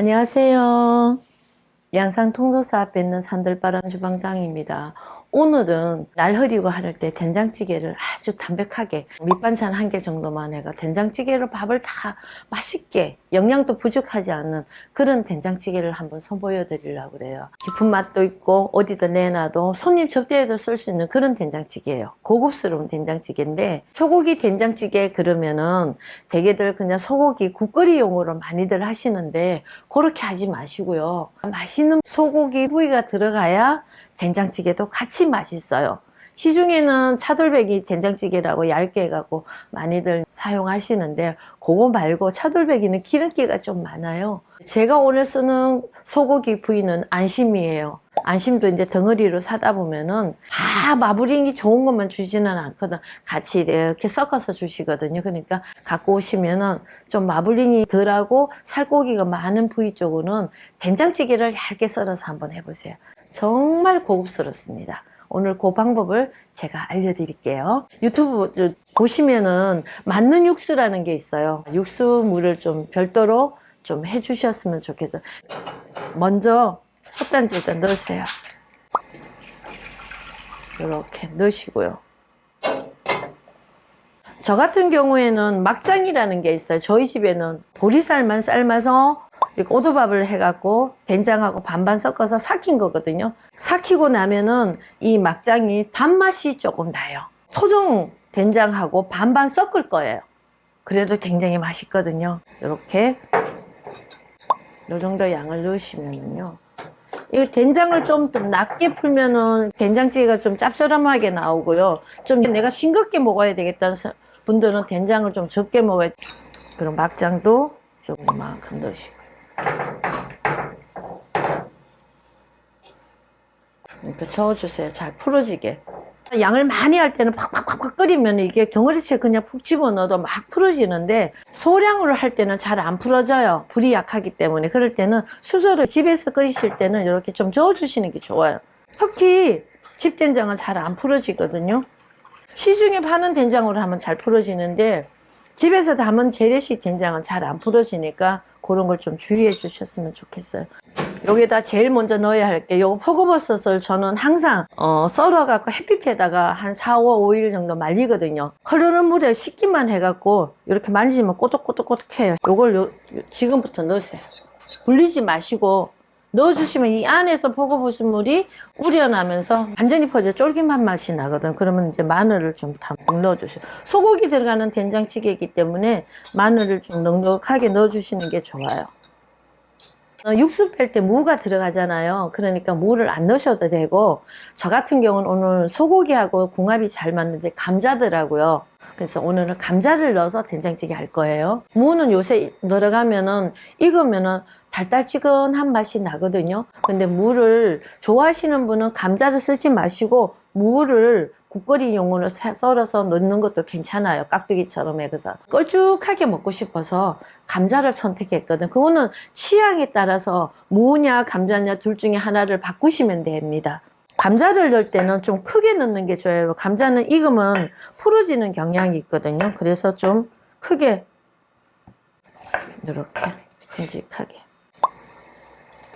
안녕하세요. 양산 통도사 앞에 있는 산들바람 주방장입니다. 오늘은 날 흐리고 하를 때 된장찌개를 아주 담백하게 밑반찬 한 개 정도만 해가 된장찌개로 밥을 다 맛있게 영양도 부족하지 않는 그런 된장찌개를 한번 선보여 드리려고 그래요. 깊은 맛도 있고 어디다 내놔도 손님 접대에도 쓸 수 있는 그런 된장찌개예요. 고급스러운 된장찌개인데 소고기 된장찌개 그러면은 대개들 그냥 소고기 국거리용으로 많이들 하시는데 그렇게 하지 마시고요. 맛있는 소고기 부위가 들어가야 된장찌개도 같이 맛있어요. 시중에는 차돌백이 된장찌개라고 얇게 해갖고 많이들 사용하시는데 그거 말고 차돌백이는 기름기가 좀 많아요. 제가 오늘 쓰는 소고기 부위는 안심이에요. 안심도 이제 덩어리로 사다 보면은 다 마블링이 좋은 것만 주지는 않거든. 같이 이렇게 섞어서 주시거든요. 그러니까 갖고 오시면은 좀 마블링이 덜하고 살코기가 많은 부위 쪽으로는 된장찌개를 얇게 썰어서 한번 해보세요. 정말 고급스럽습니다. 오늘 그 방법을 제가 알려드릴게요. 유튜브 저 보시면은 맞는 육수라는 게 있어요. 육수물을 좀 별도로 좀 해주셨으면 좋겠어요. 먼저 솥단지에다 넣으세요. 이렇게 넣으시고요. 저 같은 경우에는 막장이라는 게 있어요. 저희 집에는 보리쌀만 삶아서 이렇게 오도밥을 해갖고 된장하고 반반 섞어서 삭힌 거거든요. 삭히고 나면은 이 막장이 단맛이 조금 나요. 토종 된장하고 반반 섞을 거예요. 그래도 굉장히 맛있거든요. 이렇게 이 정도 양을 넣으시면은요. 이 된장을 좀, 좀 낮게 풀면은 된장찌개가 좀 짭조름하게 나오고요. 좀 내가 싱겁게 먹어야 되겠다는 사- 분들은 된장을 좀 적게 먹어야 돼. 그럼 막장도 좀 이만큼 넣으시고. 이렇게 저어주세요. 잘 풀어지게. 양을 많이 할 때는 팍팍팍팍 끓이면 이게 덩어리째 그냥 푹 집어넣어도 막 풀어지는데 소량으로 할 때는 잘 안 풀어져요. 불이 약하기 때문에. 그럴 때는 수저를 집에서 끓이실 때는 이렇게 좀 저어주시는 게 좋아요. 특히 집된장은 잘 안 풀어지거든요. 시중에 파는 된장으로 하면 잘 풀어지는데 집에서 담은 재래식 된장은 잘 안 풀어지니까 그런 걸 좀 주의해 주셨으면 좋겠어요. 여기다 제일 먼저 넣어야 할 게 요거 표고버섯을 저는 항상 어, 썰어갖고 햇빛에다가 한 4, 5, 5일 정도 말리거든요. 흐르는 물에 식기만 해갖고 이렇게 만지면 꼬독꼬독꼬독해요. 요걸 요, 요- 지금부터 넣으세요. 불리지 마시고 넣어주시면 이 안에서 표고버섯 물이 우려나면서 완전히 퍼져 쫄깃한 맛이 나거든. 그러면 이제 마늘을 좀 담뿍 넣어주세요. 소고기 들어가는 된장찌개이기 때문에 마늘을 좀 넉넉하게 넣어주시는 게 좋아요. 어, 육수 뺄 때 무가 들어가잖아요. 그러니까 무를 안 넣으셔도 되고 저 같은 경우는 오늘 소고기하고 궁합이 잘 맞는데 감자더라고요. 그래서 오늘은 감자를 넣어서 된장찌개 할 거예요. 무는 요새 들어가면은 익으면은 달달지근한 맛이 나거든요. 근데 무를 좋아하시는 분은 감자를 쓰지 마시고 무를 국거리용으로 사- 썰어서 넣는 것도 괜찮아요. 깍두기처럼 해서 걸쭉하게 먹고 싶어서 감자를 선택했거든. 그거는 취향에 따라서 무냐 감자냐 둘 중에 하나를 바꾸시면 됩니다. 감자를 넣을 때는 좀 크게 넣는 게 좋아요. 감자는 익으면 풀어지는 경향이 있거든요. 그래서 좀 크게 이렇게 큼직하게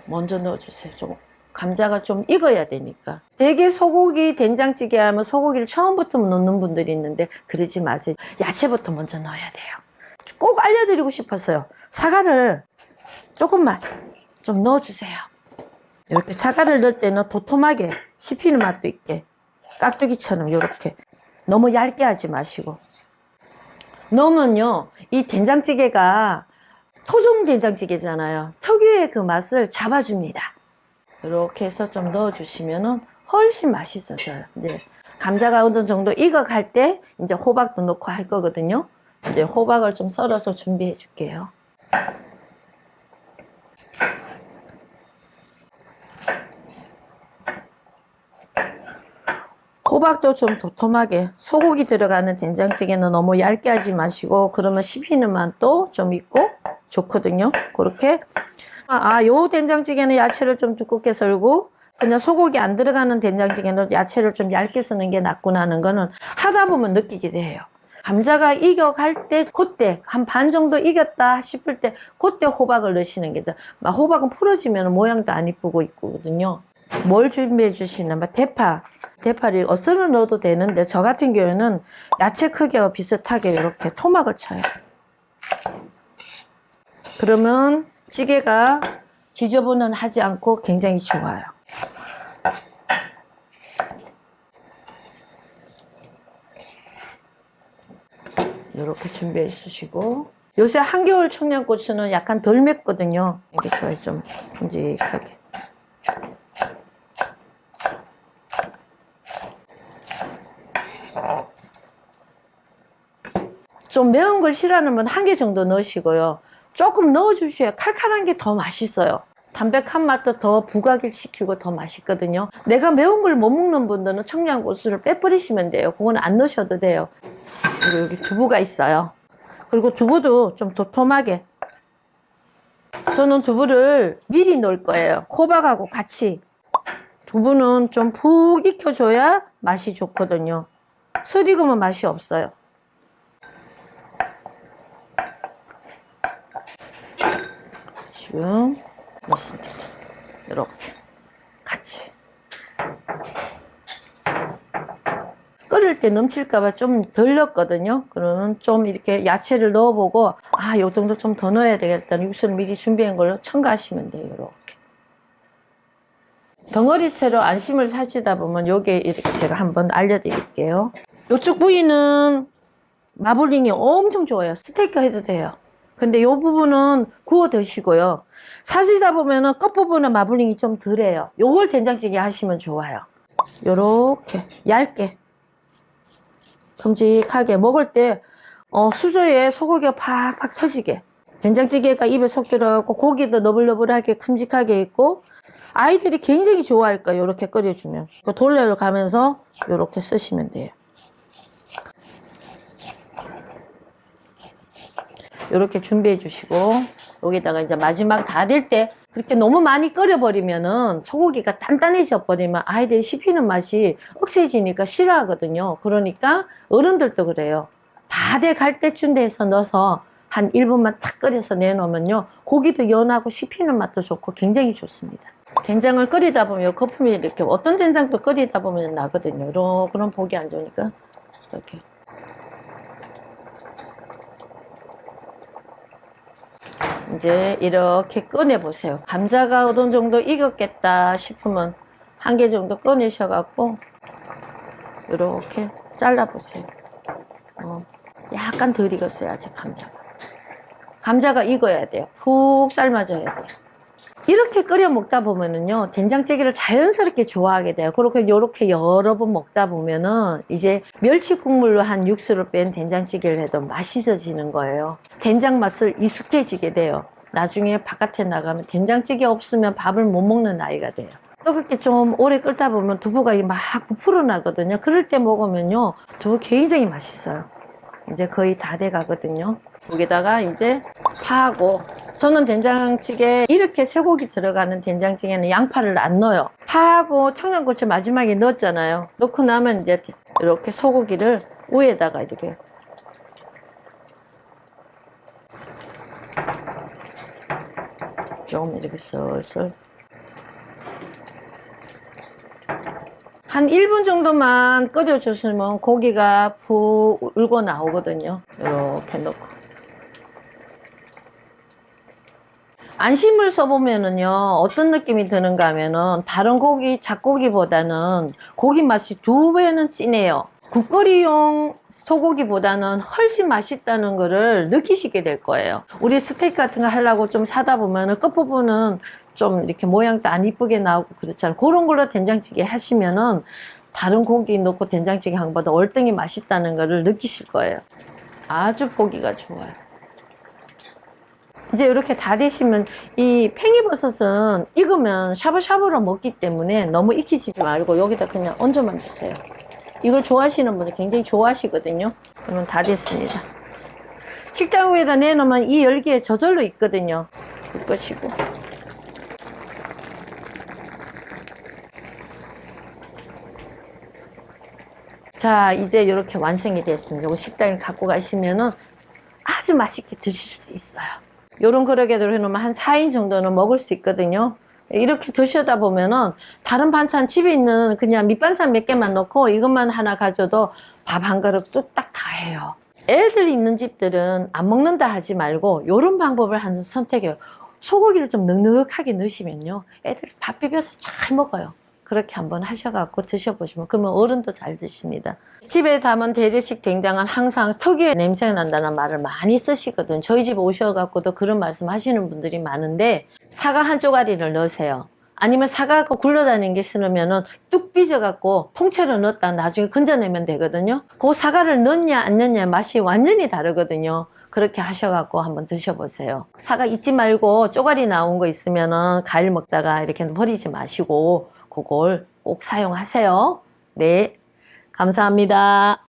먼저 넣어주세요. 좀 감자가 좀 익어야 되니까. 되게 소고기 된장찌개 하면 소고기를 처음부터 넣는 분들이 있는데 그러지 마세요. 야채부터 먼저 넣어야 돼요. 꼭 알려드리고 싶었어요. 사과를 조금만 좀 넣어주세요. 이렇게 사과를 넣을 때는 도톰하게 씹히는 맛도 있게 깍두기처럼 이렇게 너무 얇게 하지 마시고 넣으면요 이 된장찌개가 토종 된장찌개잖아요 특유의 그 맛을 잡아줍니다 이렇게 해서 좀 넣어주시면은 훨씬 맛있어져요. 이제 감자가 어느 정도 익어갈 때 이제 호박도 넣고 할 거거든요. 이제 호박을 좀 썰어서 준비해 줄게요. 호박도 좀 도톰하게 소고기 들어가는 된장찌개는 너무 얇게 하지 마시고 그러면 씹히는 맛도 좀 있고 좋거든요. 그렇게 아 요 된장찌개는 야채를 좀 두껍게 썰고 그냥 소고기 안 들어가는 된장찌개는 야채를 좀 얇게 쓰는 게 낫구나 하는 거는 하다 보면 느끼게 돼요 감자가 익어갈 때 그때 한 반 정도 익었다 싶을 때 그때 호박을 넣으시는 게 돼. 막 호박은 풀어지면 모양도 안 이쁘고 있거든요. 뭘 준비해 주시나 막 대파 대파를 어슷을 넣어도 되는데 저 같은 경우에는 야채 크기와 비슷하게 이렇게 토막을 쳐요. 그러면 찌개가 지저분하지 않고 굉장히 좋아요. 이렇게 준비해 주시고 요새 한겨울 청양고추는 약간 덜 맵거든요. 이게 좋아요. 좀 큼직하게. 좀 매운 걸 싫어하는 분 한 개 정도 넣으시고요. 조금 넣어주셔야 칼칼한 게 더 맛있어요. 담백한 맛도 더 부각을 시키고 더 맛있거든요. 내가 매운 걸 못 먹는 분들은 청양고추를 빼버리시면 돼요. 그건 안 넣으셔도 돼요. 그리고 여기 두부가 있어요. 그리고 두부도 좀 도톰하게. 저는 두부를 미리 넣을 거예요. 호박하고 같이. 두부는 좀 푹 익혀줘야 맛이 좋거든요. 술 익으면 맛이 없어요. 지금 넣습니다. 이렇게 같이. 끓일 때 넘칠까봐 좀 덜 넣었거든요. 그러면 좀 이렇게 야채를 넣어보고, 아, 요 정도 좀 더 넣어야 되겠다. 육수를 미리 준비한 걸로 첨가하시면 돼요. 이렇게. 덩어리채로 안심을 사시다 보면 요게 이렇게 제가 한번 알려드릴게요. 요쪽 부위는 마블링이 엄청 좋아요. 스테이크 해도 돼요. 근데 요 부분은 구워 드시고요. 사시다 보면은 끝부분은 마블링이 좀 덜해요. 요걸 된장찌개 하시면 좋아요. 요렇게 얇게 큼직하게 먹을 때 어, 수저에 소고기가 팍팍 터지게 된장찌개가 입에 속 들어가고 고기도 너블너블하게 큼직하게 있고 아이들이 굉장히 좋아할 거예요. 이렇게 끓여주면 그 돌려를 가면서 이렇게 쓰시면 돼요. 이렇게 준비해 주시고 여기다가 이제 마지막 다 될 때 그렇게 너무 많이 끓여버리면은 소고기가 단단해져 버리면 아이들이 씹히는 맛이 억세지니까 싫어하거든요. 그러니까 어른들도 그래요. 다 돼 갈 때쯤 돼서 넣어서 한 1분만 탁 끓여서 내놓으면요. 고기도 연하고 씹히는 맛도 좋고 굉장히 좋습니다. 된장을 끓이다 보면 요 거품이 이렇게 어떤 된장도 끓이다 보면 나거든요. 이런 그런 보기 안 좋으니까 이렇게 이제 이렇게 꺼내 보세요. 감자가 어느 정도 익었겠다 싶으면 한 개 정도 꺼내셔 갖고 이렇게 잘라 보세요. 어, 약간 덜 익었어요 아직 감자가. 감자가 익어야 돼요. 푹 삶아져야 돼요. 이렇게 끓여 먹다 보면은요 된장찌개를 자연스럽게 좋아하게 돼요. 그렇게 이렇게 여러 번 먹다 보면은 이제 멸치 국물로 한 육수를 뺀 된장찌개를 해도 맛있어지는 거예요. 된장 맛을 익숙해지게 돼요. 나중에 바깥에 나가면 된장찌개 없으면 밥을 못 먹는 나이가 돼요. 또 그렇게 좀 오래 끓다 보면 두부가 막 부풀어 나거든요. 그럴 때 먹으면요 두부 굉장히 맛있어요. 이제 거의 다 돼 가거든요. 여기다가 이제 파하고 저는 된장찌개 이렇게 쇠고기 들어가는 된장찌개는 양파를 안 넣어요. 파하고 청양고추 마지막에 넣었잖아요. 넣고 나면 이제 이렇게 소고기를 위에다가 이렇게 좀 이렇게 썰썰 한 1분 정도만 끓여주시면 고기가 푹 울고 나오거든요. 이렇게 넣고. 안심을 써보면은요, 어떤 느낌이 드는가 하면은, 다른 고기, 잡고기보다는 고기 맛이 두 배는 진해요. 국거리용 소고기보다는 훨씬 맛있다는 거를 느끼시게 될 거예요. 우리 스테이크 같은 거 하려고 좀 사다 보면은 끝부분은 좀 이렇게 모양도 안 이쁘게 나오고 그렇잖아요. 그런 걸로 된장찌개 하시면은 다른 고기 넣고 된장찌개 한 것보다 월등히 맛있다는 거를 느끼실 거예요. 아주 보기가 좋아요. 이제 이렇게 다 되시면 이 팽이버섯은 익으면 샤브샤브로 먹기 때문에 너무 익히지 말고 여기다 그냥 얹어만 주세요. 이걸 좋아하시는 분들 굉장히 좋아하시거든요. 그러면 다 됐습니다. 식당 위에다 내놓으면 이 열기에 저절로 익거든요. 불 끄시고. 자, 이제 이렇게 완성이 됐습니다. 요 식당에 갖고 가시면은 아주 맛있게 드실 수 있어요. 요런 그릇에도 해놓으면 한 4인 정도는 먹을 수 있거든요. 이렇게 드시다 보면은 다른 반찬 집에 있는 그냥 밑반찬 몇 개만 넣고 이것만 하나 가져도 밥 한 그릇 뚝딱 다 해요. 애들 있는 집들은 안 먹는다 하지 말고 요런 방법을 한 선택해요. 소고기를 좀 넉넉하게 넣으시면요. 애들 밥 비벼서 잘 먹어요. 그렇게 한번 하셔갖고 드셔보시면 그러면 어른도 잘 드십니다. 집에 담은 대리식 된장은 항상 특유의 냄새가 난다는 말을 많이 쓰시거든. 저희 집 오셔갖고도 그런 말씀 하시는 분들이 많은데 사과 한 쪼가리를 넣으세요. 아니면 사과가 굴러다니는 게 싫으면은 뚝 삐져갖고 통째로 넣었다 나중에 건져내면 되거든요. 그 사과를 넣냐 안 넣냐 맛이 완전히 다르거든요. 그렇게 하셔갖고 한번 드셔보세요. 사과 잊지 말고 쪼가리 나온 거 있으면은 과일 먹다가 이렇게 버리지 마시고 그걸 꼭 사용하세요. 네. 감사합니다.